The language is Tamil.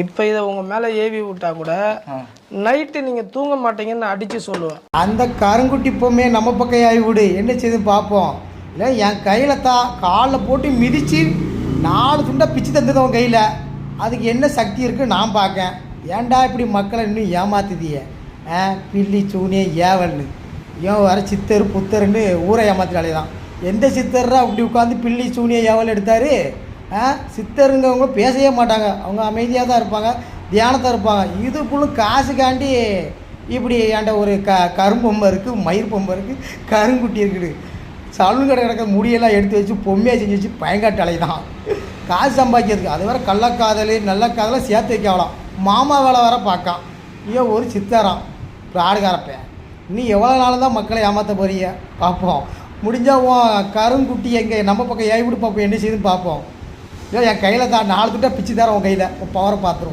இப்போ இதை உங்கள் மேலே ஏவி விட்டா கூட நைட்டு நீங்கள் தூங்க மாட்டீங்கன்னு அடித்து சொல்லுவேன். அந்த கருங்குட்டி பொம்மையை நம்ம பக்கம் ஆகி விடு. என்ன செய்து பார்ப்போம்? இல்லை என் கையில் தான் காலில் போட்டு மிதித்து நாலு துண்டா பிச்சு தந்தது உன் கையில். அதுக்கு என்ன சக்தி இருக்குது நான் பார்க்கேன். ஏன்டா இப்படி மக்களை இன்னும் ஏமாத்துதிய ஆ பில்லி சூனிய ஏவல்னு. ஏன் வர சித்தர் புத்தர்னு ஊரை ஏமாத்தினாலே தான். எந்த சித்தர்ரா அப்படி உட்காந்து பில்லி சூனிய ஏவல் எடுத்தார்? சித்தருங்கவங்க பேசவே மாட்டாங்க. அவங்க அமைதியாக தான் இருப்பாங்க தியானத்தை இருப்பாங்க. இதுக்குள்ள காசுக்காண்டி இப்படி ஏன்டா ஒரு க கரும்பொம்மை இருக்குது மயிர் பொம்மை இருக்குது கருங்குட்டி இருக்குது. சலூன் கடை கிடக்க முடியெல்லாம் எடுத்து வச்சு பொம்மையாக செஞ்சு வச்சு பயங்காட்டலை தான். காசு சம்பாதிக்கிறதுக்கு. அது வேற கள்ளக்காதல் நல்ல காதலை சேர்த்து வைக்கலாம். மாமா வேலை வர பார்க்கான். ஐயோ ஒரு சித்தாராம். ஆடுகாரப்பேன் இன்னும் எவ்வளோ நாள் தான் மக்களை ஏமாற்ற போறீங்க? பார்ப்போம். முடிஞ்சால் கருங்குட்டி எங்கே நம்ம பக்கம் ஏவி விட்டு பார்ப்போம். என்ன செய்யுதுன்னு பார்ப்போம். இல்லை என் கையில் தான் நாலு திட்டம் பிச்சு தரேன் உன் கையில். உன் பவரை பார்த்துரும்